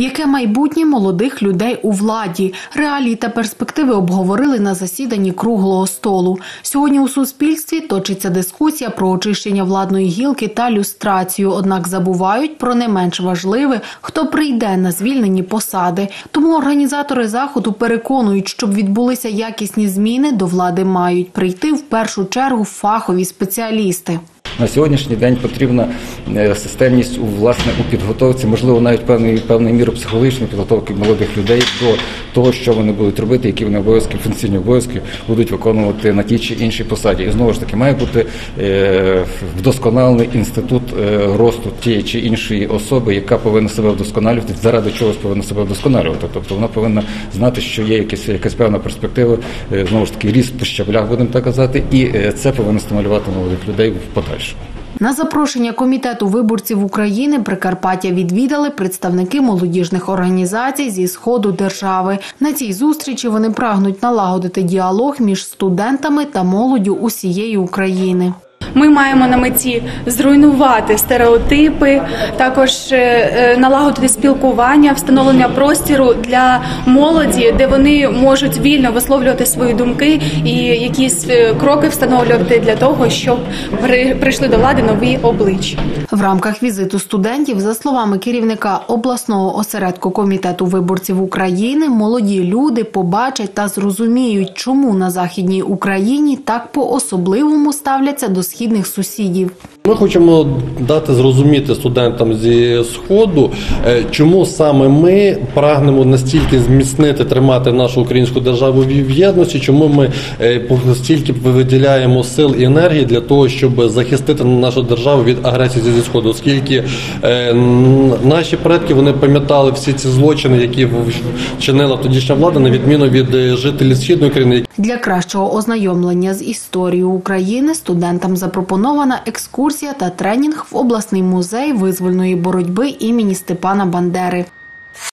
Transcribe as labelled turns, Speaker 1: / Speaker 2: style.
Speaker 1: Яке майбутнє молодих людей у владі? Реалії та перспективи обговорили на засіданні круглого столу. Сьогодні у суспільстві точиться дискусія про очищення владної гілки та люстрацію. Однак забувають про не менш важливе, хто прийде на звільнені посади. Тому організатори заходу переконують, щоб відбулися якісні зміни, до влади мають прийти в першу чергу фахові спеціалісти.
Speaker 2: На сьогоднішній день потрібна е, системність у власне у підготовці, можливо, навіть певної певної міри психологічної підготовки молодих людей до того, що вони будуть робити, які вони обов'язки, функційні обов'язки будуть виконувати на тій чи іншій посаді. І знову ж таки має бути е, вдосконалений інститут е, росту тієї чи іншої особи, яка повинна себе вдосконалювати, заради чогось повинна себе вдосконалювати. Тобто вона повинна знати, що є якась, якась певна перспектива, знову ж таки, ріст по щаблях, будемо так казати, і це повинно стимулювати молодих людей в подальшому.
Speaker 1: На запрошення комітету виборців України Прикарпаття відвідали представники молодіжних організацій зі сходу держави. На цій зустрічі вони прагнуть налагодити діалог між студентами та молоддю усієї України.
Speaker 3: Ми маємо на меті зруйнувати стереотипи, також е, е, налагодити спілкування, встановлення простіру для молоді, де вони можуть вільно висловлювати свої думки і якісь е, кроки встановлювати для того, щоб при- прийшли до влади нові обличчя.
Speaker 1: В рамках візиту студентів, за словами керівника обласного осередку комітету виборців України, молоді люди побачать та зрозуміють, чому на західній Україні так по-особливому ставляться до східних сусідів.
Speaker 4: Ми хочемо дати зрозуміти студентам зі сходу, е, чому саме ми прагнемо настільки зміцнити, тримати нашу українську державу в єдності, чому ми е, по- стільки виділяємо сил і енергії для того, щоб захистити нашу державу від агресії зі сходу, оскільки е, наші предки вони пам'ятали всі ці злочини, які вчинила тодішня влада, на відміну від жителів східної країни,
Speaker 1: Для кращого ознайомлення з історією України студентам запропонована екскурсія та тренінг в обласний музей визвольної боротьби імені Степана Бандери.